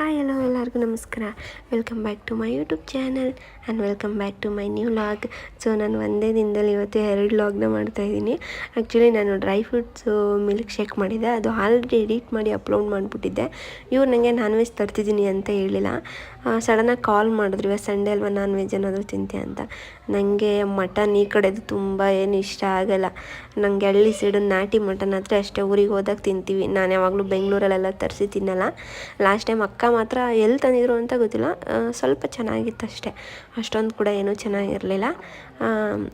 Hi, hello ಎಲ್ಲರಿಗೂ ನಮಸ್ಕಾರ. Welcome back to my YouTube channel and welcome back to my new vlog so ನಾನು ಒಂದೇ ದಿನದಲ್ಲಿ ಇವತ್ತು ಎರಡು ಲಾಗ್ನ ಮಾಡ್ತಾಯಿದ್ದೀನಿ ಆ್ಯಕ್ಚುಲಿ ನಾನು ಡ್ರೈ ಫ್ರೂಟ್ಸು ಮಿಲ್ಕ್ ಶೇಕ್ ಮಾಡಿದ್ದೆ ಅದು ಆಲ್ರೆಡಿ ಎಡಿಟ್ ಮಾಡಿ ಅಪ್ಲೋಡ್ ಮಾಡಿಬಿಟ್ಟಿದ್ದೆ. ಇವ್ರು ನನಗೆ ನಾನ್ ವೆಜ್ ತರ್ತಿದ್ದೀನಿ ಅಂತ ಹೇಳಿಲ್ಲ. ಸಡನ್ನಾಗಿ ಕಾಲ್ ಮಾಡಿದ್ರು, ಇವಾಗ ಸಂಡೇ ಅಲ್ವಾ ನಾನ್ ವೆಜ್ ಏನಾದರೂ ತಿಂತೆ ಅಂತ. ನನಗೆ ಮಟನ್ ಈ ಕಡೆದು ತುಂಬ ಏನು ಇಷ್ಟ ಆಗಲ್ಲ. ನನಗೆ ಹಳ್ಳಿ ಸೈಡು ನಾಟಿ ಮಟನ್ ಆದರೆ ಅಷ್ಟೇ ಊರಿಗೆ ಹೋದಾಗ ತಿಂತೀವಿ. ನಾನು ಯಾವಾಗಲೂ ಬೆಂಗಳೂರಲ್ಲೆಲ್ಲ ತರಿಸಿ ತಿನ್ನಲ್ಲ. ಲಾಸ್ಟ್ ಟೈಮ್ ಅಕ್ಕ ಮಾತ್ರ ಎಲ್ಲಿ ತಂದಿದ್ರು ಅಂತ ಗೊತ್ತಿಲ್ಲ. ಸ್ವಲ್ಪ ಚೆನ್ನಾಗಿತ್ತು ಅಷ್ಟೇ. ಅಷ್ಟೊಂದು ಕೂಡ ಏನೂ ಚೆನ್ನಾಗಿರಲಿಲ್ಲ.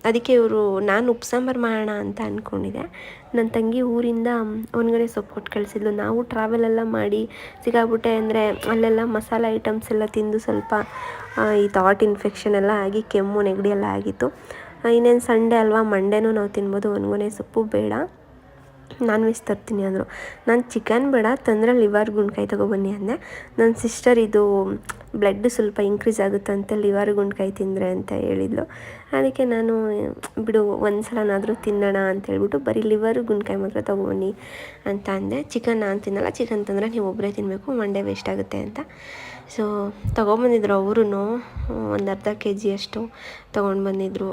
ಅದಕ್ಕೆ ಇವರು, ನಾನು ಉಪ್ಪು ಸಾಂಬಾರು ಮಾಡೋಣ ಅಂತ ಅಂದ್ಕೊಂಡಿದ್ದೆ ನನ್ನ ತಂಗಿ ಊರಿಂದ ಒಂದ್ಗಡೆ ಸೊಪ್ಪು ಕೊಟ್ಟು ಕಳಿಸಿದ್ಲು. ನಾವು ಟ್ರಾವೆಲ್ ಎಲ್ಲ ಮಾಡಿ, ಸಿಗಾಬಿಟ್ಟೆ ಅಂದರೆ ಅಲ್ಲೆಲ್ಲ ಮಸಾಲೆ ಐಟಮ್ಸ್ ಎಲ್ಲ ತಿಂದು ಸ್ವಲ್ಪ ಈ ಥಾಟ್ ಇನ್ಫೆಕ್ಷನ್ ಎಲ್ಲ ಆಗಿ ಕೆಮ್ಮು, ನೆಗಡಿ ಎಲ್ಲ ಆಗಿತ್ತು. ಇನ್ನೇನು ಸಂಡೇ ಅಲ್ವಾ ಮಂಡೇನೂ ನಾವು ತಿನ್ಬೋದು. ಒಣಗೊನೆ ಸೊಪ್ಪು ಬೇಡ. ನಾನ್ ವೆಜ್ ತರ್ತೀನಿ ಅಂದರು. ನಾನು ಚಿಕನ್ ಬೇಡ, ತಂದರೆ ಲಿವರ್ ಗುಂಡ್ಕಾಯಿ ತೊಗೊಬನ್ನಿ ಅಂದೆ. ನನ್ನ ಸಿಸ್ಟರ್ ಇದು ಬ್ಲಡ್ ಸ್ವಲ್ಪ ಇನ್ಕ್ರೀಸ್ ಆಗುತ್ತಂತೆ ಲಿವರ್ ಗುಂಡ್ಕಾಯಿ ತಿಂದರೆ ಅಂತ ಹೇಳಿದ್ಲು. ಅದಕ್ಕೆ ನಾನು, ಬಿಡು ಒಂದು ಸಲನಾದರೂ ತಿನ್ನೋಣ ಅಂತ ಹೇಳ್ಬಿಟ್ಟು ಬರೀ ಲಿವರ್ ಗುಂಡ್ಕಾಯಿ ಮಾತ್ರ ತೊಗೊಬನ್ನಿ ಅಂತ ಅಂದೆ. ಚಿಕನ್ ನಾನು ತಿನ್ನಲ್ಲ ಚಿಕನ್ ತಂದರೆ ನೀವು ಒಬ್ಬರೇ ತಿನ್ನಬೇಕು ಮಂಡೇ ವೇಸ್ಟ್ ಆಗುತ್ತೆ ಅಂತ. ಸೊ, ತೊಗೊಂಬಂದಿದ್ರು ಅವರು ಒಂದು ಅರ್ಧ ಕೆ ಜಿಯಷ್ಟು ತೊಗೊಂಡು ಬಂದಿದ್ರು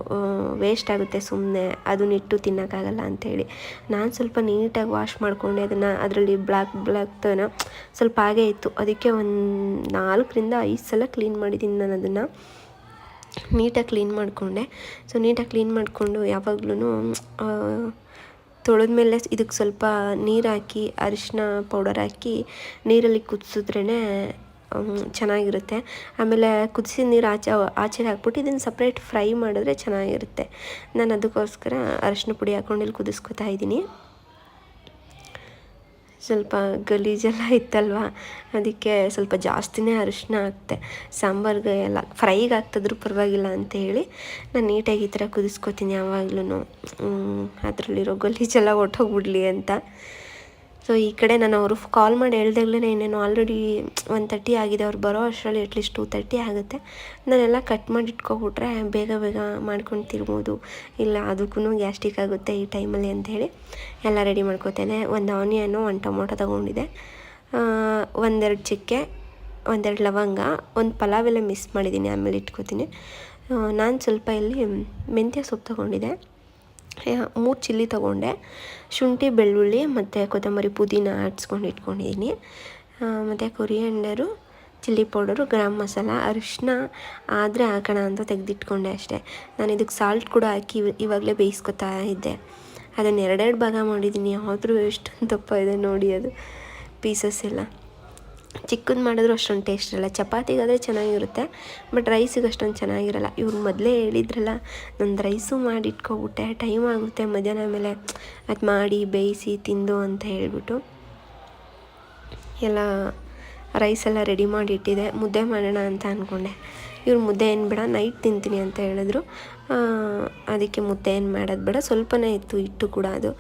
ವೇಸ್ಟ್ ಆಗುತ್ತೆ ಸುಮ್ಮನೆ ಅದನ್ನ ಇಟ್ಟು ತಿನ್ನೋಕ್ಕಾಗಲ್ಲ ಅಂಥೇಳಿ ನಾನು ಸ್ವಲ್ಪ ನೀಟಾಗಿ ವಾಶ್ ಮಾಡಿಕೊಂಡೆ, ಅದನ್ನು ಅದರಲ್ಲಿ ಬ್ಲ್ಯಾಕ್ ಬ್ಲ್ಯಾಕ್ ತನ ಸ್ವಲ್ಪ ಹಾಗೇ ಇತ್ತು. ಅದಕ್ಕೆ ಒಂದು ನಾಲ್ಕರಿಂದ ಐದು ಸಲ ಕ್ಲೀನ್ ಮಾಡಿದ್ದೀನಿ ನಾನು ಅದನ್ನು. ನೀಟಾಗಿ ಕ್ಲೀನ್ ಮಾಡಿಕೊಂಡೆ. ಸೊ, ನೀಟಾಗಿ ಕ್ಲೀನ್ ಮಾಡಿಕೊಂಡು ಯಾವಾಗ್ಲೂ ತೊಳೆದ್ಮೇಲೆ ಇದಕ್ಕೆ ಸ್ವಲ್ಪ ನೀರು ಹಾಕಿ ಅರಿಶಿನ ಪೌಡರ್ ಹಾಕಿ ನೀರಲ್ಲಿ ಕುದಿಸಿದ್ರೇ ಚೆನ್ನಾಗಿರುತ್ತೆ. ಆಮೇಲೆ ಕುದಿಸಿದ ನೀರು ಆಚೆ ಆಚೆಗೆ ಹಾಕ್ಬಿಟ್ಟು ಇದನ್ನು ಸಪ್ರೇಟ್ ಫ್ರೈ ಮಾಡಿದ್ರೆ ಚೆನ್ನಾಗಿರುತ್ತೆ. ನಾನು ಅದಕ್ಕೋಸ್ಕರ ಅರಶಿನ ಪುಡಿ ಹಾಕ್ಕೊಂಡು ಇಲ್ಲಿ ಕುದಿಸ್ಕೊತಾ ಇದ್ದೀನಿ. ಸ್ವಲ್ಪ ಗಲೀಜೆಲ್ಲ ಇತ್ತಲ್ವ? ಅದಕ್ಕೆ ಸ್ವಲ್ಪ ಜಾಸ್ತಿನೇ ಅರಿಶಿನ ಹಾಕ್ತೆ. ಸಾಂಬಾರ್ಗೆ ಎಲ್ಲ ಫ್ರೈಗೆ ಹಾಕ್ತಿದ್ರು ಪರವಾಗಿಲ್ಲ ಅಂತ ಹೇಳಿ ನಾನು ನೀಟಾಗಿ ಈ ಥರ ಕುದಿಸ್ಕೊತೀನಿ ಯಾವಾಗ್ಲೂ ಅದರಲ್ಲಿರೋ ಗಲೀಜೆಲ್ಲ ಒಟ್ಟೋಗ್ಬಿಡ್ಲಿ ಅಂತ. ಸೊ ಈ ಕಡೆ ನಾನು ಅವರು ಕಾಲ್ ಮಾಡಿ ಹೇಳ್ದಾಗ್ಲೇ ಇನ್ನೇನು ಆಲ್ರೆಡಿ ಒನ್ ತರ್ಟಿ ಆಗಿದೆ. ಅವ್ರು ಬರೋ ಅಷ್ಟರಲ್ಲಿ ಅಟ್ಲೀಸ್ಟ್ ಟೂ ತರ್ಟಿ ಆಗುತ್ತೆ. ನಾನೆಲ್ಲ ಕಟ್ ಮಾಡಿ ಇಟ್ಕೊಬಿಟ್ರೆ ಬೇಗ ಬೇಗ ಮಾಡ್ಕೊಂಡು ತಿರ್ಬೋದು. ಇಲ್ಲ ಅದಕ್ಕೂ ಗ್ಯಾಸ್ಟಿಕ್ ಆಗುತ್ತೆ ಈ ಟೈಮಲ್ಲಿ ಅಂತ ಹೇಳಿ. ಎಲ್ಲ ರೆಡಿ ಮಾಡ್ಕೋತೇನೆ. ಒಂದು ಆನಿಯನ್ನು ಒಂದು ಟೊಮೊಟೊ ತೊಗೊಂಡಿದ್ದೆ. ಒಂದೆರಡು ಚಕ್ಕೆ, ಒಂದೆರಡು ಲವಂಗ, ಒಂದು ಪಲಾವ್ ಎಲ್ಲ ಮಿಸ್ ಮಾಡಿದ್ದೀನಿ ಆಮೇಲೆ ಇಟ್ಕೋತೀನಿ. ನಾನು ಸ್ವಲ್ಪ ಇಲ್ಲಿ ಮೆಂತ್ಯ ಸೊಪ್ಪು ತೊಗೊಂಡಿದ್ದೆ. ಮೂರು ಚಿಲ್ಲಿ ತೊಗೊಂಡೆ. ಶುಂಠಿ, ಬೆಳ್ಳುಳ್ಳಿ ಮತ್ತು ಕೊತ್ತಂಬರಿ ಪುದೀನ ಆಡ್ಸ್ಕೊಂಡು ಇಟ್ಕೊಂಡಿದ್ದೀನಿ ಮತ್ತು coriander, chilli powder garam masala ಅರಿಶಿನ ಆದರೆ ಹಾಕೋಣ ಅಂತ ತೆಗೆದಿಟ್ಕೊಂಡೆ ಅಷ್ಟೇ. ನಾನು ಇದಕ್ಕೆ ಸಾಲ್ಟ್ ಕೂಡ ಹಾಕಿ ಇವ- ಇವಾಗಲೇ ಬೇಯಿಸ್ಕೊತಾ ಇದ್ದೆ. ಅದನ್ನು ಎರಡೆರಡು ಭಾಗ ಮಾಡಿದ್ದೀನಿ ಆದರೂ ಎಷ್ಟೊಂದು ದಪ್ಪ ಇದೆ ನೋಡಿ ಅದು. ಪೀಸಸ್ ಎಲ್ಲ. ಚಿಕ್ಕದು ಮಾಡಿದ್ರು ಅಷ್ಟೊಂದು ಟೇಸ್ಟ್ ಇರಲ್ಲ. ಚಪಾತಿಗಾದರೆ ಚೆನ್ನಾಗಿರುತ್ತೆ ಬಟ್ ರೈಸಿಗೆ ಅಷ್ಟೊಂದು ಚೆನ್ನಾಗಿರಲ್ಲ. ಇವ್ರು ಮೊದಲೇ ಹೇಳಿದ್ರಲ್ಲ, ನಂದು ರೈಸು ಮಾಡಿ ಇಟ್ಕೊಬಿಟ್ಟೆ ಟೈಮ್ ಆಗುತ್ತೆ, ಮಧ್ಯಾಹ್ನ ಮೇಲೆ ಅದು ಮಾಡಿ ಬೇಯಿಸಿ ತಿಂದು ಅಂತ ಹೇಳಿಬಿಟ್ಟು ಎಲ್ಲ ರೈಸೆಲ್ಲ ರೆಡಿ ಮಾಡಿ ಇಟ್ಟಿದೆ. ಮುದ್ದೆ ಮಾಡೋಣ ಅಂತ ಅಂದ್ಕೊಂಡೆ ಇವ್ರು ಮುದ್ದೆ ಏನು ಬೇಡ ನೈಟ್ ತಿಂತೀನಿ ಅಂತ ಹೇಳಿದ್ರು. ಅದಕ್ಕೆ ಮುದ್ದೆ ಏನು ಮಾಡೋದು ಬೇಡ, ಸ್ವಲ್ಪನೇ ಇತ್ತು ಇಟ್ಟು ಕೂಡ ಅದು.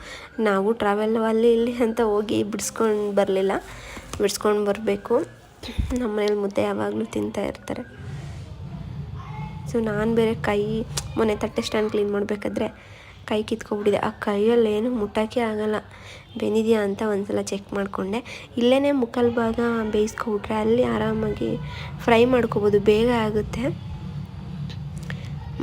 ನಾವು ಟ್ರಾವೆಲ್ ಅಲ್ಲಿ ಇಲ್ಲಿ ಅಂತ ಹೋಗಿ ಬಿಡಿಸ್ಕೊಂಡು ಬರಲಿಲ್ಲ. ಬಿಡಿಸ್ಕೊಂಡು ಬರಬೇಕು. ನಮ್ಮ ಮನೇಲಿ ಮುದ್ದೆ ಯಾವಾಗಲೂ ತಿಂತಾ ಇರ್ತಾರೆ. ಸೊ ನಾನು ಬೇರೆ ಕೈ ಮೊನ್ನೆ ತಟ್ಟೆ ಸ್ಟ್ಯಾಂಡ್ ಕ್ಲೀನ್ ಮಾಡಬೇಕಾದ್ರೆ ಕೈ ಕಿತ್ಕೊಬಿಟ್ಟಿದೆ. ಆ ಕೈಯಲ್ಲಿ ಏನು ಮುಟ್ಟೋಕ್ಕೆ ಆಗಲ್ಲ. ಬೆಂದಿದೆಯಾ ಅಂತ ಒಂದ್ಸಲ ಚೆಕ್ ಮಾಡಿಕೊಂಡೆ. ಇಲ್ಲೇ ಮುಕ್ಕಲ್ ಭಾಗ ಬೇಯಿಸ್ಕೊಬಿಟ್ರೆ ಅಲ್ಲಿ ಆರಾಮಾಗಿ ಫ್ರೈ ಮಾಡ್ಕೋಬೋದು. ಬೇಗ ಆಗುತ್ತೆ.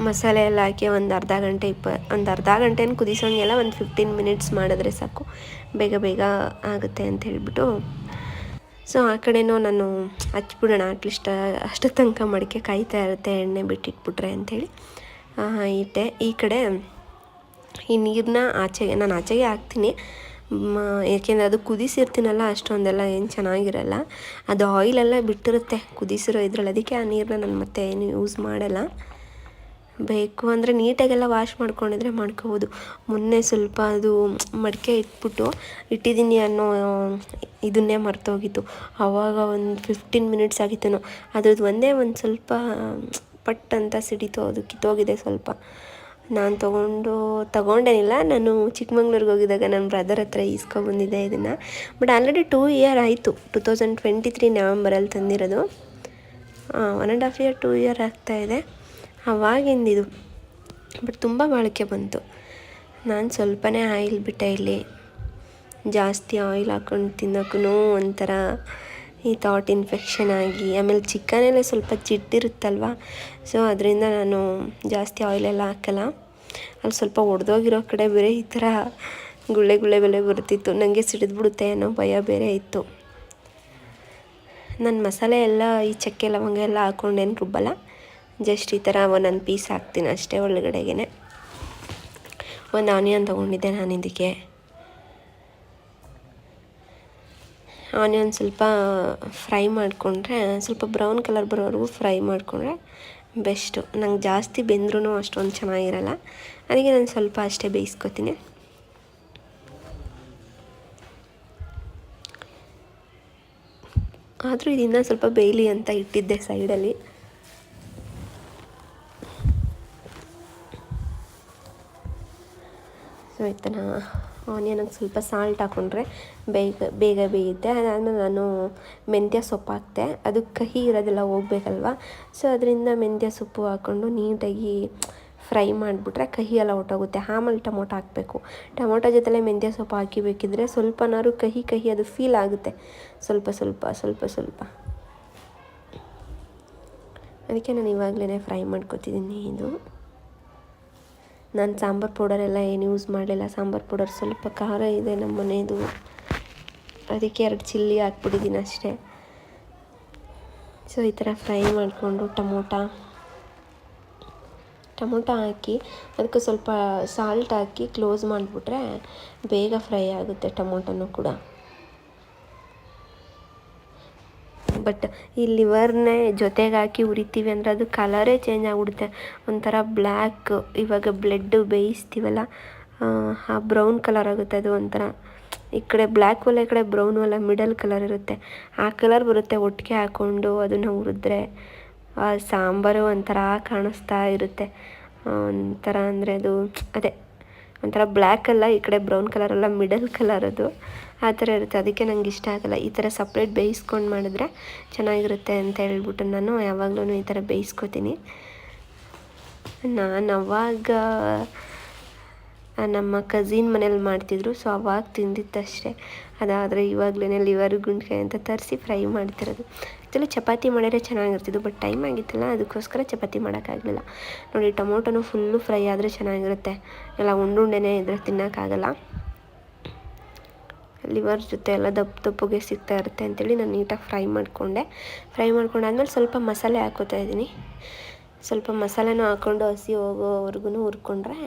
ಮಸಾಲೆ ಎಲ್ಲ ಹಾಕಿ ಒಂದು ಅರ್ಧ ಗಂಟೆ ಇಪ್ಪ, ಒಂದು ಅರ್ಧ ಗಂಟೆನ ಕುದಿಸೋಂಗೆಲ್ಲ ಒಂದು ಫಿಫ್ಟೀನ್ ಮಿನಿಟ್ಸ್ ಮಾಡಿದ್ರೆ ಸಾಕು. ಬೇಗ ಬೇಗ ಆಗುತ್ತೆ ಅಂತ ಹೇಳ್ಬಿಟ್ಟು ಸೊ ಆ ಕಡೆನೂ ನಾನು ಹಚ್ಬಿಡೋಣ ಅಟ್ಲೀಸ್ಟ್ ಅಷ್ಟು ತನಕ ಮಡಿಕೆ ಕಾಯ್ತಾ ಇರುತ್ತೆ, ಎಣ್ಣೆ ಬಿಟ್ಟಿಟ್ಬಿಟ್ರೆ ಅಂಥೇಳಿ. ಇಟ್ಟೆ. ಈ ಕಡೆ ಈ ನೀರನ್ನ ಆಚೆಗೆ ನಾನು ಆಚೆಗೆ ಹಾಕ್ತೀನಿ. ಏಕೆಂದರೆ ಅದು ಕುದಿಸಿರ್ತೀನಲ್ಲ, ಅಷ್ಟೊಂದೆಲ್ಲ ಏನು ಚೆನ್ನಾಗಿರಲ್ಲ. ಅದು ಆಯಿಲೆಲ್ಲ ಬಿಟ್ಟಿರುತ್ತೆ, ಕುದಿಸಿರೋ ಇದ್ರಲ್ಲಿ. ಅದಕ್ಕೆ ಆ ನೀರನ್ನ ನಾನು ಮತ್ತೆ ಏನು ಯೂಸ್ ಮಾಡಲ್ಲ. ಬೇಕು ಅಂದರೆ ನೀಟಾಗೆಲ್ಲ ವಾಶ್ ಮಾಡ್ಕೊಂಡಿದ್ರೆ ಮಾಡ್ಕೋಬೋದು. ಮೊನ್ನೆ ಸ್ವಲ್ಪ ಅದು ಮಡಿಕೆ ಇಟ್ಬಿಟ್ಟು ಇಟ್ಟಿದ್ದೀನಿ ಅನ್ನೋ ಇದನ್ನೇ ಮರ್ತೋಗಿತ್ತು. ಆವಾಗ ಒಂದು ಫಿಫ್ಟೀನ್ ಮಿನಿಟ್ಸ್ ಆಗಿತ್ತು ಅದ್ರದ್ದು ಒಂದೇ ಒಂದು ಸ್ವಲ್ಪ ಪಟ್ ಅಂತ ಸಿಡಿತು, ಅದು ಕಿತ್ತೋಗಿದೆ ಸ್ವಲ್ಪ. ನಾನು ತೊಗೊಂಡು, ತೊಗೊಂಡೇನಿಲ್ಲ. ನಾನು ಚಿಕ್ಕಮಂಗ್ಳೂರಿಗೆ ಹೋಗಿದ್ದಾಗ ನನ್ನ ಬ್ರದರ್ ಹತ್ರ ಈಸ್ಕೊಬಂದಿದ್ದೆ ಇದನ್ನು. ಬಟ್ ಆಲ್ರೆಡಿ ಟೂ ಇಯರ್ ಆಯಿತು. ಟು ತೌಸಂಡ್ ಟ್ವೆಂಟಿ ತ್ರೀ ನವಂಬರಲ್ಲಿ ತಂದಿರೋದು. One and half year two year ಆಗ್ತಾಯಿದೆ ಅವಾಗಿಂದಿದು ಬಟ್ ತುಂಬ ಬಾಳಿಕೆ ಬಂತು. ನಾನು ಸ್ವಲ್ಪನೇ ಆಯಿಲ್ ಬಿಟ್ಟೆ ಇಲ್ಲಿ. ಜಾಸ್ತಿ ಆಯಿಲ್ ಹಾಕ್ಕೊಂಡು ತಿನ್ನೋಕ್ಕೂ ಒಂಥರ ಈ ಥಾಟ್ ಇನ್ಫೆಕ್ಷನ್ ಆಗಿ, ಆಮೇಲೆ ಚಿಕನಲ್ಲೇ ಸ್ವಲ್ಪ ಚಿಟ್ಟಿರುತ್ತಲ್ವ? ಸೊ, ಅದರಿಂದ ನಾನು ಜಾಸ್ತಿ ಆಯಿಲೆಲ್ಲ ಹಾಕಲ್ಲ. ಅಲ್ಲಿ ಸ್ವಲ್ಪ ಒಡೆದೋಗಿರೋ ಕಡೆ ಬೇರೆ ಈ ಥರ ಗುಳ್ಳೆ ಗುಳ್ಳೆ ಬೆಲೆ ಬರ್ತಿತ್ತು. ನನಗೆ ಸಿಡಿದ್ಬಿಡುತ್ತೆ ಅನ್ನೋ ಭಯ ಬೇರೆ ಇತ್ತು. ನನ್ನ ಮಸಾಲೆ ಎಲ್ಲ ಈ ಚಕ್ಕೆ ಲವಂಗ ಎಲ್ಲ ಹಾಕ್ಕೊಂಡೇನು ರುಬ್ಬಲ್ಲ. ಜಸ್ಟ್ ಈ ಥರ ಒಂದೊಂದು ಪೀಸ್ ಹಾಕ್ತೀನಿ ಅಷ್ಟೇ ಒಳಗಡೆಗೆ ಒಂದು ಆನಿಯನ್ ತೊಗೊಂಡಿದ್ದೆ ನಾನು ಇದಕ್ಕೆ. ಆನಿಯನ್ ಸ್ವಲ್ಪ ಫ್ರೈ ಮಾಡಿಕೊಂಡ್ರೆ, ಸ್ವಲ್ಪ ಬ್ರೌನ್ ಕಲರ್ ಬರೋವರೆಗೂ ಫ್ರೈ ಮಾಡಿಕೊಂಡ್ರೆ ಬೆಸ್ಟು. ನಂಗೆ ಜಾಸ್ತಿ ಬೆಂದ್ರೂ ಅಷ್ಟೊಂದು ಚೆನ್ನಾಗಿರಲ್ಲ. ಅದಕ್ಕೆ ನಾನು ಸ್ವಲ್ಪ ಅಷ್ಟೇ ಬೇಯಿಸ್ಕೊತೀನಿ. ಆದರೂ ಇದನ್ನು ಸ್ವಲ್ಪ ಬೇಯಲಿ ಅಂತ ಇಟ್ಟಿದ್ದೆ ಸೈಡಲ್ಲಿ. ಸೊ ನಾ ಆನಿಯನಿಗೆ ಸ್ವಲ್ಪ ಸಾಲ್ಟ್ ಹಾಕ್ಕೊಂಡ್ರೆ ಬೇಗ ಬೇಗ ಬೇಯುತ್ತೆ. ಅದಾದಮೇಲೆ ನಾನು ಮೆಂತ್ಯ ಸೊಪ್ಪು ಹಾಕ್ತೆ. ಅದು ಕಹಿ ಇರೋದೆಲ್ಲ ಹೋಗ್ಬೇಕಲ್ವ? ಸೊ ಅದರಿಂದ ಮೆಂತ್ಯ ಸೊಪ್ಪು ಹಾಕ್ಕೊಂಡು ನೀಟಾಗಿ ಫ್ರೈ ಮಾಡಿಬಿಟ್ರೆ ಕಹಿ ಎಲ್ಲ ಹೊಟ್ಟೋಗುತ್ತೆ ಆಮೇಲೆ ಟೊಮೊಟೊ ಹಾಕಬೇಕು. ಟೊಮೊಟೊ ಜೊತೆಲೆ ಮೆಂತ್ಯ ಸೊಪ್ಪು ಹಾಕಿ ಬೇಕಿದ್ರೆ ಸ್ವಲ್ಪನಾದ್ರು ಕಹಿ ಕಹಿ ಅದು ಫೀಲ್ ಆಗುತ್ತೆ. ಸ್ವಲ್ಪ ಸ್ವಲ್ಪ ಸ್ವಲ್ಪ ಸ್ವಲ್ಪ. ಅದಕ್ಕೆ ನಾನು ಇವಾಗಲೇ ಫ್ರೈ ಮಾಡ್ಕೊತಿದ್ದೀನಿ ಇದು. ನಾನು ಸಾಂಬಾರು ಪೌಡರೆಲ್ಲ ಏನು ಯೂಸ್ ಮಾಡಲಿಲ್ಲ. ಸಾಂಬಾರು ಪೌಡರ್ ಸ್ವಲ್ಪ ಖಾರ ಇದೆ ನಮ್ಮ ಮನೆಯದು ಅದಕ್ಕೆ ಎರಡು ಚಿಲ್ಲಿ ಹಾಕ್ಬಿಟ್ಟಿದ್ದೀನಿ ಅಷ್ಟೇ. ಸೊ ಈ ಥರ ಫ್ರೈ ಮಾಡಿಕೊಂಡು ಟೊಮೊಟ. ಟೊಮೊಟೊ ಹಾಕಿ ಅದಕ್ಕೆ ಸ್ವಲ್ಪ ಸಾಲ್ಟ್ ಹಾಕಿ ಕ್ಲೋಸ್ ಮಾಡಿಬಿಟ್ರೆ ಬೇಗ ಫ್ರೈ ಆಗುತ್ತೆ ಟೊಮೊಟೊನೂ ಕೂಡ. ಬಟ್ ಈ ಲಿವರ್ನೇ ಜೊತೆಗೆ ಹಾಕಿ ಉರಿತೀವಿ ಅಂದರೆ ಅದು ಕಲರೇ ಚೇಂಜ್ ಆಗಿಬಿಡುತ್ತೆ. ಒಂಥರ ಬ್ಲ್ಯಾಕ್ ಇವಾಗ ಬ್ಲೆಡ್ಡು ಬೇಯಿಸ್ತೀವಲ್ಲ, ಆ ಬ್ರೌನ್ ಕಲರ್ ಆಗುತ್ತೆ ಅದು ಒಂಥರ. ಈ ಕಡೆ ಬ್ಲ್ಯಾಕ್ ಒಲೆ, ಈ ಕಡೆ ಬ್ರೌನ್ ಒಲೆ ಮಿಡಲ್ ಕಲರ್ ಇರುತ್ತೆ. ಆ ಕಲರ್ ಬರುತ್ತೆ ಒಟ್ಟಿಗೆ ಹಾಕ್ಕೊಂಡು ಅದನ್ನು ಹುರಿದ್ರೆ ಸಾಂಬಾರು ಒಂಥರ ಕಾಣಿಸ್ತಾ ಇರುತ್ತೆ. ಒಂಥರ ಅಂದರೆ ಅದು, ಅದೇ ಒಂಥರ ಬ್ಲ್ಯಾಕ್ ಅಲ್ಲ, ಈ ಕಡೆ ಬ್ರೌನ್ ಕಲರ್ ಅಲ್ಲ ಮಿಡಲ್ ಕಲರ್ ಅದು. ಆ ಥರ ಇರುತ್ತೆ. ಅದಕ್ಕೆ ನಂಗೆ ಇಷ್ಟ ಆಗಲ್ಲ. ಈ ಥರ ಸಪ್ರೇಟ್ ಬೇಯಿಸ್ಕೊಂಡು ಮಾಡಿದ್ರೆ ಚೆನ್ನಾಗಿರುತ್ತೆ ಅಂತ ಹೇಳ್ಬಿಟ್ಟು ನಾನು ಯಾವಾಗಲೂ ಈ ಥರ ಬೇಯಿಸ್ಕೊತೀನಿ. ನಾನು ಅವಾಗ ನಮ್ಮ ಕಝಿನ್ ಮನೇಲಿ ಮಾಡ್ತಿದ್ರು ಸೊ ಅವಾಗ ತಿಂದಿತ್ತಷ್ಟೇ ಅದಾದರೆ ಇವಾಗಲೇ ಲಿವರ್ ಗುಂಡ್ಕಾಯಿ ಅಂತ ತರಿಸಿ ಫ್ರೈ ಮಾಡ್ತಿರೋದು. ಆ್ಯಕ್ಚುಲಿ ಚಪಾತಿ ಮಾಡಿದ್ರೆ ಚೆನ್ನಾಗಿರ್ತಿದ್ದು ಬಟ್ ಟೈಮ್ ಆಗಿತ್ತಲ್ಲ, ಅದಕ್ಕೋಸ್ಕರ ಚಪಾತಿ ಮಾಡೋಕ್ಕಾಗಲಿಲ್ಲ. ನೋಡಿ, ಟೊಮೊಟೊನೂ ಫುಲ್ಲು ಫ್ರೈ ಆದರೆ ಚೆನ್ನಾಗಿರುತ್ತೆ. ಎಲ್ಲ ಉಂಡುಂಡೆನೇ ಇದ್ರೆ ತಿನ್ನೋಕ್ಕಾಗಲ್ಲ. ಲಿವರ್ ಜೊತೆ ಎಲ್ಲ ದಪ್ಪ ದಪ್ಪಗೆ ಸಿಗ್ತಾ ಇರುತ್ತೆ ಅಂತೇಳಿ ನಾನು ನೀಟಾಗಿ ಫ್ರೈ ಮಾಡಿಕೊಂಡೆ. ಫ್ರೈ ಮಾಡ್ಕೊಂಡಾದ್ಮೇಲೆ ಸ್ವಲ್ಪ ಮಸಾಲೆ ಹಾಕೋತಾ ಇದ್ದೀನಿ. ಸ್ವಲ್ಪ ಮಸಾಲೆನೂ ಹಾಕ್ಕೊಂಡು ಹಸಿ ಹೋಗೋವರೆಗೂ ಹುರ್ಕೊಂಡ್ರೆ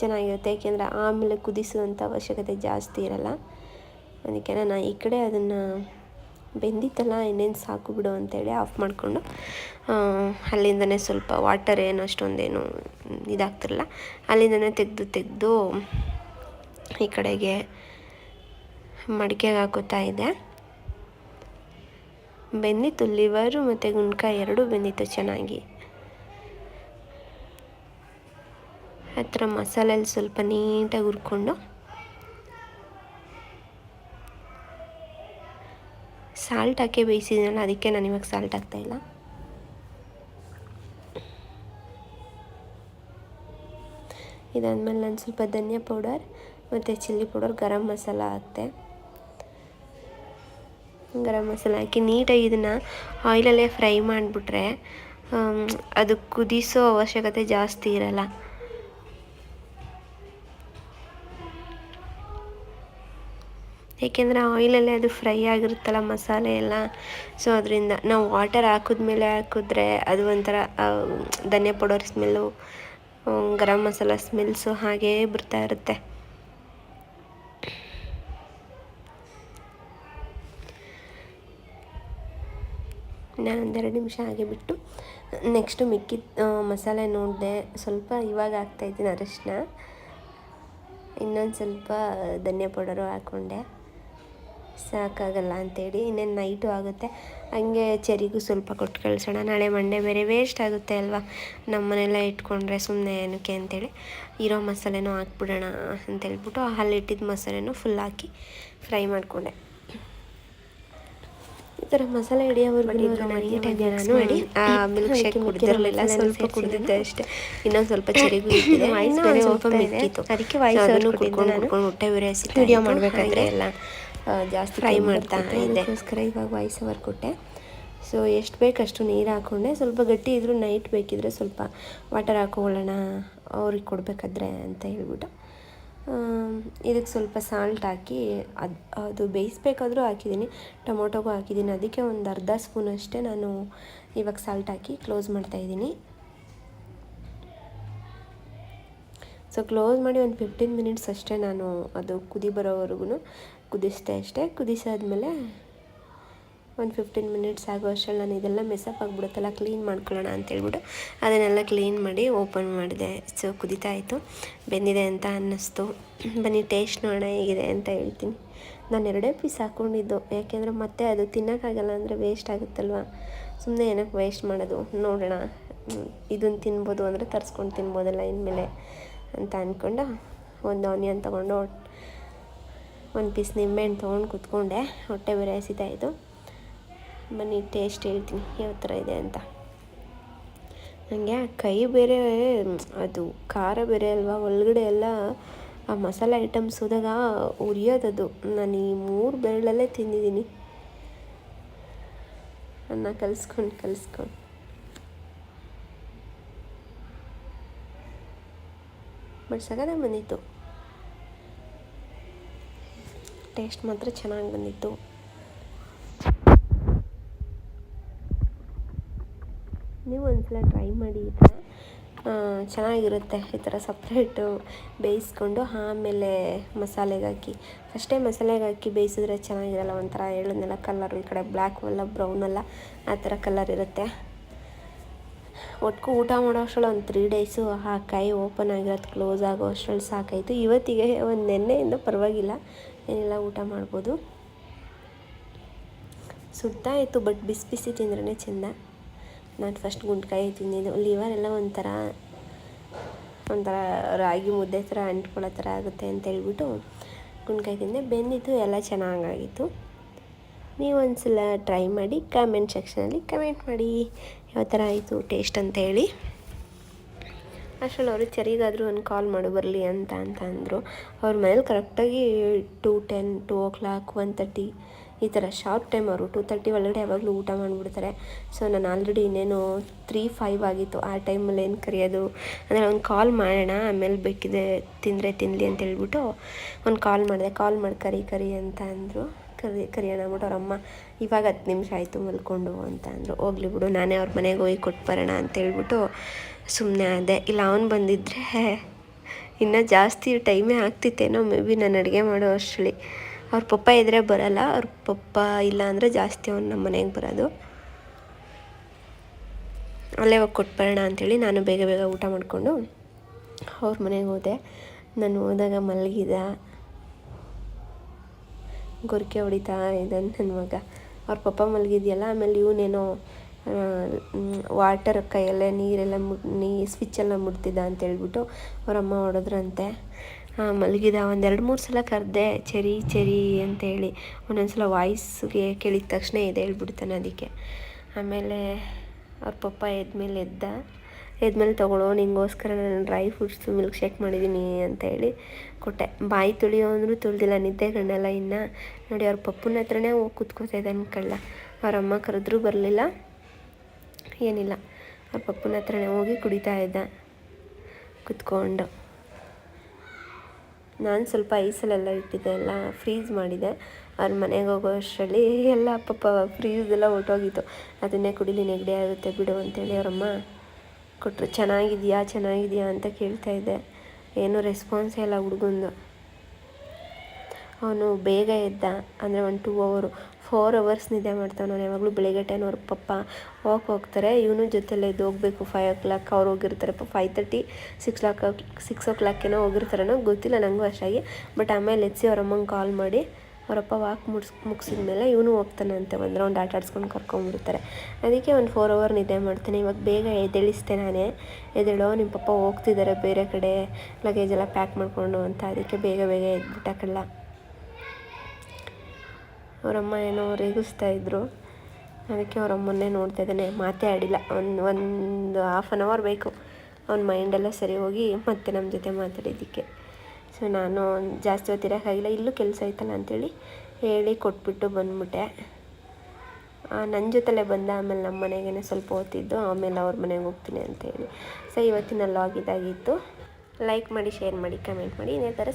ಚೆನ್ನಾಗಿರುತ್ತೆ. ಏಕೆಂದರೆ ಆಮೇಲೆ ಕುದಿಸುವಂಥ ಅವಶ್ಯಕತೆ ಜಾಸ್ತಿ ಇರಲ್ಲ. ಅದಕ್ಕೆ ನಾನು ಈ ಕಡೆ ಅದನ್ನು ಬೆಂದಿತ್ತಲ್ಲ, ಇನ್ನೇನು ಸಾಕು ಬಿಡು ಅಂತೇಳಿ ಆಫ್ ಮಾಡಿಕೊಂಡು ಅಲ್ಲಿಂದನೇ ಸ್ವಲ್ಪ ವಾಟರ್ ಏನು ಅಷ್ಟೊಂದೇನು ಇದಾಗ್ತಿರಲ್ಲ ಅಲ್ಲಿಂದನೇ ತೆಗೆದು ತೆಗೆದು ಈ ಕಡೆಗೆ ಮಡಿಕೆಗೆ ಹಾಕೋತಾ ಇದೆ ಬೆಂದಿತ್ತು ಲಿವರು ಮತ್ತು ಗುಂಡ್ಕಾಯಿ ಎರಡೂ ಬೆಂದಿತ್ತು ಚೆನ್ನಾಗಿ. ಆ ಥರ ಮಸಾಲೆಯಲ್ಲಿ ಸ್ವಲ್ಪ ನೀಟಾಗಿ ಹುರ್ಕೊಂಡು ಸಾಲ್ಟ್ ಹಾಕಿ ಬೇಯಿಸಿದ್ದೀನಲ್ಲ ಅದಕ್ಕೆ ನಾನು ಇವಾಗ ಸಾಲ್ಟ್ ಹಾಕ್ತಾಯಿಲ್ಲ ಇದಾದಮೇಲೆ ನಾನು ಸ್ವಲ್ಪ ಧನಿಯಾ ಪೌಡರ್ ಮತ್ತು ಚಿಲ್ಲಿ ಪೌಡರ್, ಗರಂ ಮಸಾಲ ಹಾಕ್ತೆ. ಗರಂ ಮಸಾಲ ಹಾಕಿ ನೀಟಾಗಿ ಇದನ್ನು ಆಯಿಲಲ್ಲೇ ಫ್ರೈ ಮಾಡಿಬಿಟ್ರೆ ಅದು ಕುದಿಸೋ ಅವಶ್ಯಕತೆ ಜಾಸ್ತಿ ಇರಲ್ಲ. ಏಕೆಂದರೆ ಆಯಿಲಲ್ಲೇ ಅದು ಫ್ರೈ ಆಗಿರುತ್ತಲ್ಲ ಮಸಾಲೆ ಎಲ್ಲ. ಸೊ ಅದರಿಂದ ನಾವು ವಾಟರ್ ಹಾಕಿದ್ಮೇಲೆ ಹಾಕಿದ್ರೆ ಅದು ಒಂಥರ ಧನಿಯಾ powder smell garam masala smells ಹಾಗೇ ಬರ್ತಾ ಇರುತ್ತೆ. ನಾನು ಒಂದೆರಡು ನಿಮಿಷ ಹಾಗೆ ಬಿಟ್ಟು ನೆಕ್ಸ್ಟು ಮಿಕ್ಕಿದ ಮಸಾಲೆ ನೋಡಿದೆ. ಸ್ವಲ್ಪ ಇವಾಗ ಹಾಕ್ತಾಯಿದ್ದೀನಿ ಅರಶಿನ ಇನ್ನೊಂದು ಸ್ವಲ್ಪ ಧನಿಯಾ ಪೌಡರು ಹಾಕ್ಕೊಂಡೆ ಸಾಕಾಗಲ್ಲ ಅಂತೇಳಿ ಇನ್ನೇನು ನೈಟು ಆಗುತ್ತೆ. ಹಂಗೆ ಚರಿಗೂ ಸ್ವಲ್ಪ ಕೊಟ್ಟು ಕಳಿಸೋಣ. ನಾಳೆ ಮಂಡೆ ಬೇರೆ ವೇಸ್ಟ್ ಆಗುತ್ತೆ ಅಲ್ವಾ? ನಮ್ಮನೆಲ್ಲ ಇಟ್ಕೊಂಡ್ರೆ ಸುಮ್ಮನೆ ಏನಕ್ಕೆ ಅಂತೇಳಿ ಇರೋ ಮಸಾಲೆನೂ ಹಾಕ್ಬಿಡೋಣ ಅಂತೇಳ್ಬಿಟ್ಟು ಇಟ್ಟಿದ್ದ ಮಸಾಲೆನೂ ಫುಲ್ ಹಾಕಿ ಫ್ರೈ ಮಾಡಿಕೊಂಡೆ. ಈ ಥರ ಮಸಾಲೆ ನಾನು ಮಾಡಿ. ಮಿಲ್ಕ್ ಶೇಕ್ ಕುಡಿದಿರಲಿಲ್ಲ. ಸ್ವಲ್ಪ ಕುಡಿದಿದ್ದೆ ಅಷ್ಟೇ. ಇನ್ನೊಂದು ಸ್ವಲ್ಪ ಚರಿಗೂ ಇಟ್ಟಿದೆ. ಸ್ವಲ್ಪ ಮಿಕ್ಕಿತ್ತು ಅದಕ್ಕೆ ವಾಯ್ಸ್ ಅದನ್ನು ಕುಡ್ಕೊಂಡು ಕುಡ್ಕೊಂಡು ಹೊಟ್ಟೆ ಬೇರೆ ವಿಡಿಯೋ ಮಾಡಬೇಕಾದ್ರೆ. ಎಲ್ಲ ಜಾಸ್ತಿ ಫ್ರೈ ಮಾಡ್ತಾ ಅದಕ್ಕೋಸ್ಕರ ಇವಾಗ ವಾಯ್ಸ್ ಅವರ್ ಕೊಟ್ಟೆ ಸೊ ಎಷ್ಟು ಬೇಕಷ್ಟು ನೀರು ಹಾಕೊಂಡೆ. ಸ್ವಲ್ಪ ಗಟ್ಟಿ ಇದ್ದರೂ ನೈಟ್ ಬೇಕಿದ್ರೆ ಸ್ವಲ್ಪ ವಾಟರ್ ಹಾಕೊಳ್ಳೋಣ ಅವ್ರಿಗೆ ಕೊಡಬೇಕಾದ್ರೆ ಅಂತ ಹೇಳ್ಬಿಟ್ಟು. ಇದಕ್ಕೆ ಸ್ವಲ್ಪ ಸಾಲ್ಟ್ ಹಾಕಿ ಅದು ಅದು ಬೇಯಿಸ್ಬೇಕಾದ್ರೂ ಹಾಕಿದ್ದೀನಿ. ಟೊಮೊಟೊಗೂ ಹಾಕಿದ್ದೀನಿ. ಅದಕ್ಕೆ ಒಂದು ಅರ್ಧ ಸ್ಪೂನ್ ಅಷ್ಟೇ ನಾನು ಇವಾಗ ಸಾಲ್ಟ್ ಹಾಕಿ ಕ್ಲೋಸ್ ಮಾಡ್ತಾಯಿದ್ದೀನಿ ಸೊ ಕ್ಲೋಸ್ ಮಾಡಿ ಒಂದು ಫಿಫ್ಟೀನ್ ಮಿನಿಟ್ಸ್ ಅಷ್ಟೇ ನಾನು ಅದು ಕುದಿ ಬರೋವರೆಗೂ ಕುದಿಸಿದೆ ಅಷ್ಟೇ. ಕುದಿಸಾದ್ಮೇಲೆ ಒಂದು ಫಿಫ್ಟೀನ್ ಮಿನಿಟ್ಸ್ ಆಗೋ ಅಷ್ಟರಲ್ಲಿ ನಾನು ಇದೆಲ್ಲ ಮೆಸಪ್ ಆಗಿಬಿಡುತ್ತಲ್ಲ ಕ್ಲೀನ್ ಮಾಡ್ಕೊಳ್ಳೋಣ ಅಂತೇಳ್ಬಿಟ್ಟು ಅದನ್ನೆಲ್ಲ ಕ್ಲೀನ್ ಮಾಡಿ ಓಪನ್ ಮಾಡಿದೆ. ಸೊ ಕುದಿತಾ ಇತ್ತು. ಬೆಂದಿದೆ ಅಂತ ಅನ್ನಿಸ್ತು. ಬನ್ನಿ ಟೇಸ್ಟ್ ನೋಡೋಣ ಹೇಗಿದೆ ಅಂತ ಹೇಳ್ತೀನಿ. ನಾನು ಎರಡೇ ಪೀಸ್ ಹಾಕ್ಕೊಂಡಿದ್ದು. ಯಾಕೆಂದರೆ ಮತ್ತೆ ಅದು ತಿನ್ನೋಕ್ಕಾಗಲ್ಲ ಅಂದರೆ ವೇಸ್ಟ್ ಆಗುತ್ತಲ್ವ? ಸುಮ್ಮನೆ ಏನಕ್ಕೆ ವೇಸ್ಟ್ ಮಾಡೋದು? ನೋಡೋಣ. ಇದನ್ನು ತಿನ್ಬೋದು ಅಂದರೆ ತರಿಸ್ಕೊಂಡು ತಿನ್ಬೋದಲ್ಲ ಇನ್ಮೇಲೆ. ಅಂತ ಅಂದ್ಕೊಂಡು ಒಂದು ಆನಿಯನ್ ತೊಗೊಂಡು ಒಂದು ಪೀಸ್ ನಿಂಬೆಹಣ್ಣು ತೊಗೊಂಡು ಕುತ್ಕೊಂಡೆ. ಹೊಟ್ಟೆ ಬೇರೆ ಇದು ಬನ್ನಿ ಟೇಸ್ಟ್ ಹೇಳ್ತೀನಿ. ಯಾವ ಥರ ಇದೆ ಅಂತ. ನನಗೆ ಕೈ ಬೇರೆ, ಅದು ಖಾರ ಬೇರೆ ಅಲ್ವಾ? ಒಳಗಡೆ ಎಲ್ಲ ಆ ಮಸಾಲೆ ಐಟಮ್ಸ್ ಹೋದಾಗ ಉರಿಯೋದದು. ನಾನು ಈ ಮೂರು ಬೆರಳಲ್ಲೇ ತಿಂದಿದ್ದೀನಿ. ಅನ್ನ ಕಲಿಸ್ಕೊಂಡು ಕಲಿಸ್ಕೊಂಡು. ಬಟ್ ಸಗದ ಬಂದಿತ್ತು. ಟೇಸ್ಟ್ ಮಾತ್ರ ಚೆನ್ನಾಗಿ ಬಂದಿತ್ತು. ನೀವು ಒಂದ್ಸಲ ಟ್ರೈ ಮಾಡಿ ಈ ಥರ ಚೆನ್ನಾಗಿರುತ್ತೆ ಈ ಥರ ಸಪ್ರೇಟು ಬೇಯಿಸ್ಕೊಂಡು ಆಮೇಲೆ ಮಸಾಲೆಗೆ ಹಾಕಿ. ಫಸ್ಟೇ ಮಸಾಲೆಗೆ ಹಾಕಿ ಬೇಯಿಸಿದ್ರೆ ಚೆನ್ನಾಗಿರಲ್ಲ ಒಂಥರ ಹೇಳಿದ್ನೆಲ್ಲ ಕಲರ್ ಈ ಕಡೆ ಬ್ಲ್ಯಾಕ್ ಅಲ್ಲ ಬ್ರೌನ್ ಅಲ್ಲ, ಆ ಥರ ಕಲರ್ ಇರುತ್ತೆ. ಒಟ್ಟು ಊಟ ಮಾಡೋ ಅಷ್ಟರಲ್ಲಿ ಒಂದು ತ್ರೀ ಡೇಸು ಆ ಕೈ ಓಪನ್ ಆಗಿರೋದು ಕ್ಲೋಸ್ ಆಗೋ ಅಷ್ಟರಲ್ಲಿ ಸಾಕಾಯಿತು. ಇವತ್ತಿಗೆ ಒಂದು ನೆನ್ನೆಯಿಂದ ಪರವಾಗಿಲ್ಲ, ಏನೆಲ್ಲ ಊಟ ಮಾಡ್ಬೋದು. ಸುಡ್ತಾ ಇತ್ತು ಬಟ್ ಬಿಸಿ ಬಿಸಿ ತಿಂದ್ರೇ ಚೆಂದ. ನಾನು ಫಸ್ಟ್ ಗುಂಡ್ಕಾಯಿ ತಿಂದಿದ್ದು. ಎಲ್ಲ ಒಂಥರ ಒಂಥರ ರಾಗಿ ಮುದ್ದೆ ಥರ ಅಂಟ್ಕೊಳ್ಳೋ ಥರ ಆಗುತ್ತೆ ಅಂತ ಹೇಳ್ಬಿಟ್ಟು ಗುಂಡ್ಕಾಯಿ ತಿಂದೆ. ಬೆಂದಿತ್ತು ಎಲ್ಲ ಚೆನ್ನಾಗಾಗಿತ್ತು. ನೀವು ಒಂದ್ಸಲ ಟ್ರೈ ಮಾಡಿ ಕಮೆಂಟ್ ಸೆಕ್ಷನಲ್ಲಿ ಕಮೆಂಟ್ ಮಾಡಿ. ಯಾವ ಥರ ಆಯಿತು ಟೇಸ್ಟ್ ಅಂತ ಹೇಳಿ? ಅಷ್ಟರಲ್ಲಿ ಅವರು ಚರಿಗಾದರೂ ಒಂದು ಕಾಲ್ ಮಾಡು, ಬರಲಿ ಅಂತ ಅಂತ ಅಂದರು. ಅವ್ರ ಮನೇಲಿ ಕರೆಕ್ಟಾಗಿ two ten, two o'clock, one thirty ಈ ಥರ ಶಾರ್ಪ್ ಟೈಮ್ ಅವರು ಟೂ ತರ್ಟಿ ಒಳಗಡೆ ಯಾವಾಗಲೂ ಊಟ ಮಾಡಿಬಿಡ್ತಾರೆ. ಸೊ ನಾನು ಆಲ್ರೆಡಿ ಇನ್ನೇನು ತ್ರೀ ಫೈವ್ ಆಗಿತ್ತು ಆ ಟೈಮಲ್ಲಿ ಏನು ಕರೆಯೋದು. ಅಂದರೆ ಒಂದು ಕಾಲ್ ಮಾಡೋಣ, ಆಮೇಲೆ ಬೇಕಿದೆ ತಿಂದರೆ ತಿನ್ನಲಿ ಅಂತ ಹೇಳ್ಬಿಟ್ಟು ಒಂದು ಕಾಲ್ ಮಾಡಿದೆ. ಕಾಲ್ ಮಾಡಿ ಕರಿ ಕರಿ ಅಂತ ಅಂದರು. ಕರಿ, ಕರಿಯೋಣ ಅಂದ್ಬಿಟ್ಟು ಅವ್ರ ಅಮ್ಮ, ಇವಾಗ ಹತ್ತು ನಿಮಿಷ ಆಯಿತು ಮಲ್ಕೊಂಡು ಅಂತ ಅಂದರು. ಹೋಗ್ಲಿ ಬಿಡು, ನಾನೇ ಅವ್ರ ಮನೆಗೆ ಹೋಗಿ ಕೊಟ್ಟು ಬರೋಣ ಅಂತ ಹೇಳ್ಬಿಟ್ಟು ಸುಮ್ಮನೆ ಆದೆ. ಇಲ್ಲ, ಅವನು ಬಂದಿದ್ದರೆ ಇನ್ನೂ ಜಾಸ್ತಿ ಟೈಮೇ ಆಗ್ತಿತ್ತೇನೋ, ಮೇ ಬಿ ನಾನು ಅಡುಗೆ ಮಾಡೋ ಅಷ್ಟರಲ್ಲಿ. ಅವ್ರ ಪಪ್ಪ ಇದ್ದರೆ ಬರೋಲ್ಲ, ಅವ್ರ ಪಪ್ಪ ಇಲ್ಲ ಅಂದರೆ ಜಾಸ್ತಿ ಅವ್ನು ನಮ್ಮ ಮನೆಗೆ ಬರೋದು. ಅಲ್ಲೇ ಹೋಗಿ ಕೊಟ್ಟು ಬರೋಣ ಅಂಥೇಳಿ ನಾನು ಬೇಗ ಬೇಗ ಊಟ ಮಾಡಿಕೊಂಡು ಅವ್ರ ಮನೆಗೆ ಹೋದೆ. ನಾನು ಹೋದಾಗ ಮಲಗಿದ. ಗೊರಕೆ ಹೊಡಿತಾ ಇದ್ದಾನೆ ನನ್ನ ಮಗ. ಅವ್ರ ಪಪ್ಪ ಮಲಗಿದೆಯಲ್ಲ, ಆಮೇಲೆ ಇವನೇನೋ ವಾಟರ್ ಕೈಯಲ್ಲೇ ನೀರೆಲ್ಲ ಮು ನೀ ಸ್ವಿಚ್ಚೆಲ್ಲ ಮುಟ್ತಿದ್ದ ಅಂತ ಹೇಳ್ಬಿಟ್ಟು ಅವರಮ್ಮ ಹೊಡೆದ್ರಂತೆ. ಮಲಗಿದ, ಒಂದು ಎರಡು ಮೂರು ಸಲ ಕರೆದೆ, ಚರಿ ಚರಿ ಅಂತೇಳಿ. ಒಂದೊಂದು ಸಲ ವಾಯ್ಸ್ಗೆ ಕೇಳಿದ ತಕ್ಷಣ ಇದೆ ಹೇಳ್ಬಿಡ್ತಾನೆ ಅದಕ್ಕೆ. ಆಮೇಲೆ ಅವ್ರ ಪಪ್ಪ ಎದ್ದ ಮೇಲೆ ಎದ್ದ. ಎದ್ಮೇಲೆ ತಗೊಳ್ಳೋ, ನಿಂಗೋಸ್ಕರ ನಾನು ಡ್ರೈ ಫ್ರೂಟ್ಸು ಮಿಲ್ಕ್ ಶೇಕ್ ಮಾಡಿದ್ದೀನಿ ಅಂತ ಹೇಳಿ ಕೊಟ್ಟೆ. ಬಾಯಿ ತುಳಿಯೋ ಅಂದರೂ ತುಳಿದಿಲ್ಲ, ನಿದ್ದೆ ಕಣ್ಣಲ್ಲ ಇನ್ನು ನೋಡಿ ಅವ್ರ ಪಪ್ಪನ ಹತ್ರನೇ ಹೋಗಿ ಕೂತ್ಕೋತಾ ಇದ್ದಾನೆ ಕಳ್ಳ ಅವ್ರ ಅಮ್ಮ ಕರೆದ್ರೂ ಬರಲಿಲ್ಲ, ಏನಿಲ್ಲ. ಅವ್ರ ಪಪ್ಪನ ಹತ್ರನೇ ಹೋಗಿ ಕುಡಿತಾ ಇದ್ದ, ಕುತ್ಕೊಂಡು. ನಾನು ಸ್ವಲ್ಪ ಐಸಲೆಲ್ಲ ಇಟ್ಟಿದ್ದೆ, ಎಲ್ಲ ಫ್ರೀಜ್ ಮಾಡಿದೆ. ಅವ್ರ ಮನೆಗೆ ಹೋಗೋ ಅಷ್ಟರಲ್ಲಿ ಎಲ್ಲ ಪಾಪ ಫ್ರೀಸ್ ಎಲ್ಲ ಹೊರ್ಟೋಗಿತ್ತು ಅದನ್ನೇ ಕುಡಿಲಿ ನೆಗಡಿ ಆಗುತ್ತೆ ಬಿಡು ಅಂತೇಳಿ ಅವರಮ್ಮ ಕೊಟ್ಟರು ಚೆನ್ನಾಗಿದೆಯಾ ಚೆನ್ನಾಗಿದೆಯಾ ಅಂತ ಕೇಳ್ತಾ ಇದ್ದೆ. ಏನೂ ರೆಸ್ಪಾನ್ಸೇ ಇಲ್ಲ ಹುಡುಗಂದು. ಅವನು ಬೇಗ ಎದ್ದ. ಅಂದರೆ ಒಂದು ಟೂ ಅವರು ಫೋರ್ ಅವರ್ಸ್ ನಿದ್ದೆ ಮಾಡ್ತಾನೆ ನಾನು ಯಾವಾಗಲೂ ಬೆಳಗ್ಗೆ ಟೈಮ್ ಅವ್ರ ಪಪ್ಪ ವಾಕ್ ಹೋಗ್ತಾರೆ. ಇವನು ಜೊತೆಲೆ ಎದ್ದು ಹೋಗಬೇಕು. ಫೈವ್ ಓ ಕ್ಲಾಕ್ ಅವ್ರು ಹೋಗಿರ್ತಾರೆ. Five thirty six clock six ಓ ಕ್ಲಾಕೇನೋ ಹೋಗಿರ್ತಾರೇನೋ ಗೊತ್ತಿಲ್ಲ ನನಗೂ ಅಷ್ಟಾಗಿ. ಬಟ್ ಆಮೇಲೆ ಎತ್ಸಿ ಅವ್ರ ಅಮ್ಮಂಗೆ ಕಾಲ್ ಮಾಡಿ ಅವರಪ್ಪ ವಾಕ್ ಮುಡ್ಸ್ ಮುಗಿಸಿದ ಮೇಲೆ ಇವನು ಹೋಗ್ತಾನಂತೆ ಒಂದು ರೌಂಡ್ ಆಟ ಆಡಿಸ್ಕೊಂಡು ಕರ್ಕೊಂಡ್ಬಿಡ್ತಾರೆ ಅದಕ್ಕೆ ಒಂದು ಫೋರ್ ಅವರ್ ನಿದ್ದೆ ಮಾಡ್ತೇನೆ. ಇವಾಗ ಬೇಗ ಎದ್ದೇಳಿಸ್ತೆ ನಾನೇ. ಎದ್ದೇಳೋ ನಿಮ್ಮ ಪಪ್ಪ ಹೋಗ್ತಿದ್ದಾರೆ ಬೇರೆ ಕಡೆ ಲಗೇಜ್ ಎಲ್ಲ ಪ್ಯಾಕ್ ಮಾಡಿಕೊಂಡು ಅಂತ. ಅದಕ್ಕೆ ಬೇಗ ಬೇಗ ಎದ್ಬಿಟ್ಟಾಕಲ್ಲ. ಅವರಮ್ಮ ಏನೋ ರೇಗಿಸ್ತಾ ಇದ್ದರು ಅದಕ್ಕೆ ಅವರಮ್ಮನ್ನೇ ನೋಡ್ತಾ ಇದ್ದಾನೆ. ಮಾತೇ ಆಡಿಲ್ಲ. ಒಂದು ಒಂದು ಹಾಫ್ ಆನ್ ಅವರ್ ಬೇಕು. ಅವ್ನ ಮೈಂಡೆಲ್ಲ ಸರಿ ಹೋಗಿ ಮತ್ತೆ ನಮ್ಮ ಜೊತೆ ಮಾತಾಡಿದ್ದಕ್ಕೆ. ಸೊ ನಾನು ಜಾಸ್ತಿ ಹೊತ್ತಿರೋಕ್ಕಾಗಿಲ್ಲ ಇಲ್ಲೂ ಕೆಲಸ ಐತಲ್ಲ ಅಂಥೇಳಿ ಹೇಳಿ ಕೊಟ್ಬಿಟ್ಟು ಬಂದ್ಬಿಟ್ಟೆ. ನನ್ನ ಜೊತೆಲೇ ಬಂದ ಆಮೇಲೆ ನಮ್ಮ ಮನೆಗೇ ಸ್ವಲ್ಪ ಓದ್ತಿದ್ದು, ಆಮೇಲೆ ಅವ್ರ ಮನೆಗೆ ಹೋಗ್ತೀನಿ ಅಂತ ಹೇಳಿ ಸೊ ಇವತ್ತಿನ ಲಾಗ್ ಇದಾಗಿತ್ತು. ಲೈಕ್ ಮಾಡಿ, ಶೇರ್ ಮಾಡಿ, ಕಮೆಂಟ್ ಮಾಡಿ ಇನ್ನೇ ಥರ